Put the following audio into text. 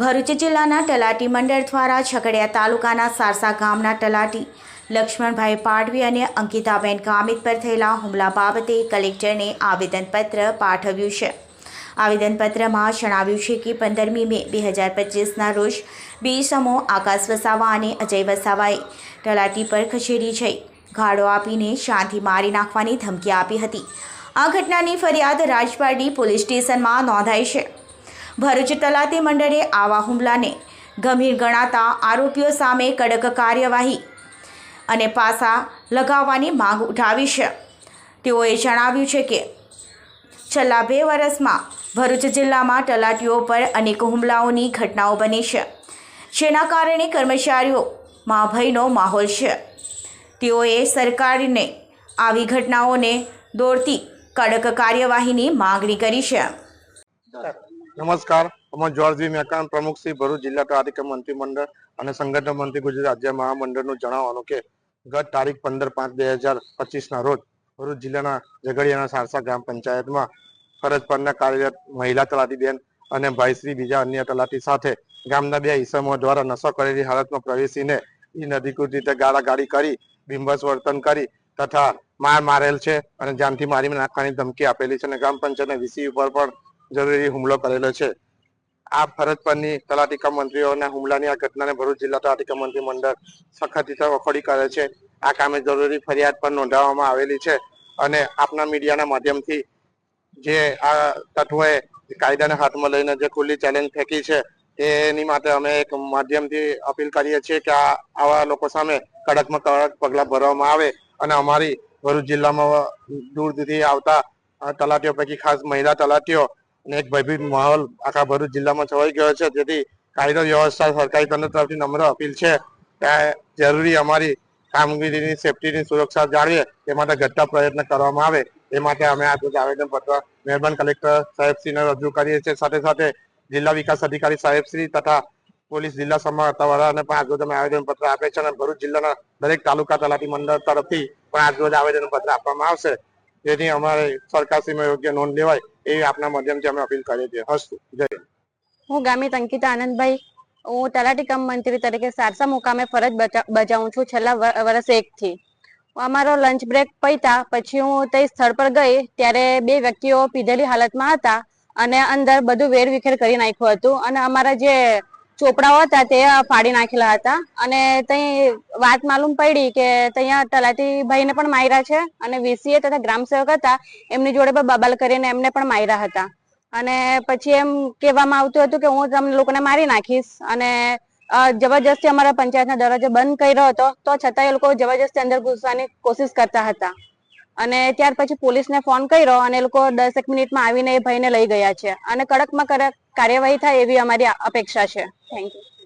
ભરૂચ જિલ્લાના તલાટી મંડળ દ્વારા છકડિયા તાલુકાના સારસા ગામના તલાટી લક્ષ્મણભાઈ પાડવી અને અંકિતાબેન કામિત પર થયેલા હુમલા બાબતે કલેક્ટરને આવેદનપત્ર પાઠવ્યું છે. આવેદનપત્રમાં જણાવ્યું છે કે પંદરમી મે બે હજાર પચીસના રોજ બે સમો આકાશ વસાવા અને અજય વસાવાએ તલાટી પર ખસેડી જઈ ગાળો આપીને શાંતિ મારી નાખવાની ધમકી આપી હતી. આ ઘટનાની ફરિયાદ રાજપારડી પોલીસ સ્ટેશનમાં નોંધાઈ છે. ભરૂચ તલાટી મંડળે આવા હુમલાને ગંભીર ગણાતા આરોપીઓ સામે કડક કાર્યવાહી અને પાસા લગાવવાની માંગ ઉઠાવી છે. તેઓએ જણાવ્યું છે કે, છેલ્લા બે વર્ષમાં ભરૂચ જિલ્લામાં તલાટીઓ પર અનેક હુમલાઓની ઘટનાઓ બની છે. જેના કારણે કર્મચારીઓમાં ભયનો માહોલ છે. તેઓએ સરકારને આવી ઘટનાઓને દોડતી કડક કાર્યવાહીની માગણી કરી છે. નમસ્કાર. અમે જ્યોર્જી મેકાન પ્રમુખ શ્રી ભરૂચ જિલ્લા તારીખ મંત્રીમંડળ અને સંગઠન મંત્રી ગુજરાત રાજ્ય મહામંડળનું જણાવવાનું કે ગત તારીખ પંદર પાંચ બે હજાર પચીસના રોજ ભરૂચ જિલ્લાના ઝઘડિયાના સારસા ગ્રામ પંચાયતમાં ફરજ પરના કાર્યરત મહિલા તલાટી બેન અને ભાઈશ્રી બીજા અન્ય તલાટી સાથે ગામના બે ઈસમો દ્વારા નશો કરેલી હાલતમાં પ્રવેશીને અધિકૃત રીતે ગાળાગાળી કરી, બિંબસ વર્તન કરી તથા માર મારેલ છે અને જાનથી મારી નાખવાની ધમકી આપેલી છે અને ગ્રામ પંચાયતના વીસી ઉપર પણ જરૂરી હુમલો કરેલો છે. આ ફરજ પરની તલાટીકા મંત્રીઓના હુમલાની આ ઘટનાને ભરૂચ જિલ્લા તલાટીકા મંત્રી મંડળ સખત વખોડી કરે છે. આ કામે જરૂરી ફરિયાદ પણ નોંધાવવામાં આવેલી છે અને આપના મીડિયાના માધ્યમથી જે આ તત્વોએ કાયદાને હાથમાં લઈને જે ખુલ્લી ચેલેન્જ ફેંકી છે, એની માટે અમે એક માધ્યમથી અપીલ કરીએ છીએ કે આ આવા લોકો સામે કડકમાં કડક પગલાં ભરવામાં આવે અને અમારી ભરૂચ જિલ્લામાં દૂર દૂરથી આવતા તલાટીઓ પૈકી ખાસ મહિલા તલાટીઓ અને એક ભયભીત માહોલ આખા ભરૂચ જિલ્લામાં છવાઈ ગયો છે. જેથી કાયદો વ્યવસ્થા સરકારી તંત્ર તરફથી નમ્ર અપીલ છે કે જરૂરી અમારી કામગીરીની સેફટીની સુરક્ષા જાળવે તે માટે ઘટતા પ્રયત્ન કરવામાં આવે. એ માટે અમે આજે આવેદન પત્ર મહેરબાન કલેક્ટર સાહેબશ્રીને રજૂ કરીએ છીએ. સાથે સાથે જિલ્લા વિકાસ અધિકારી સાહેબશ્રી તથા પોલીસ જિલ્લા સમાહર્તાવાળાને પણ આજરોજ અમે આવેદન પત્ર આપે છે અને ભરૂચ જિલ્લાના દરેક તાલુકા તલાટી મંડળ તરફથી પણ આજરોજ આવેદન પત્ર આપવામાં આવશે. જેથી અમારે સરકારશ્રીમાં યોગ્ય નોંધ લેવાય. એવી આપના માધ્યમથી અમે અપીલ કરીએ છીએ. હસ્તુ. જય હું ગામિત અંકિતા આનંદભાઈ. હું તલાટી કમ મંત્રી તરીકે સારસા મુકામે ફરજ બજાવું છું છેલ્લા વર્ષ એક થી અમારો લંચ બ્રેક પૈતા પછી હું તે સ્થળ પર ગઈ ત્યારે બે વ્યક્તિઓ પીધેલી હાલતમાં હતા અને અંદર બધું વેરવિખેર કરી નાખ્યું હતું અને અમારા જે ચોપડાઓ હતા તે ફાડી નાખેલા હતા. અને ત્યાં વાત માલુમ પડી કે ત્યાં તલાટી ભાઈને પણ માર્યા છે અને વીસીએ તથા ગ્રામસેવક હતા એમની જોડે પણ બબાલ કરીને એમને પણ માર્યા હતા. અને પછી એમ કહેવામાં આવતું હતું કે હું તમને લોકોને મારી નાખીશ અને જબરજસ્તી અમારા પંચાયતના દરવાજો બંધ કર્યો હતો તો છતાં એ લોકો જબરજસ્તી અંદર ઘૂસવાની કોશિશ કરતા હતા. અને ત્યાર પછી પોલીસને ફોન કર્યો અને એ લોકો દસેક મિનિટમાં આવીને એ ભાઈને લઈ ગયા છે. અને કડકમાં કડક કાર્યવાહી થાય એવી અમારી અપેક્ષા છે. Thank you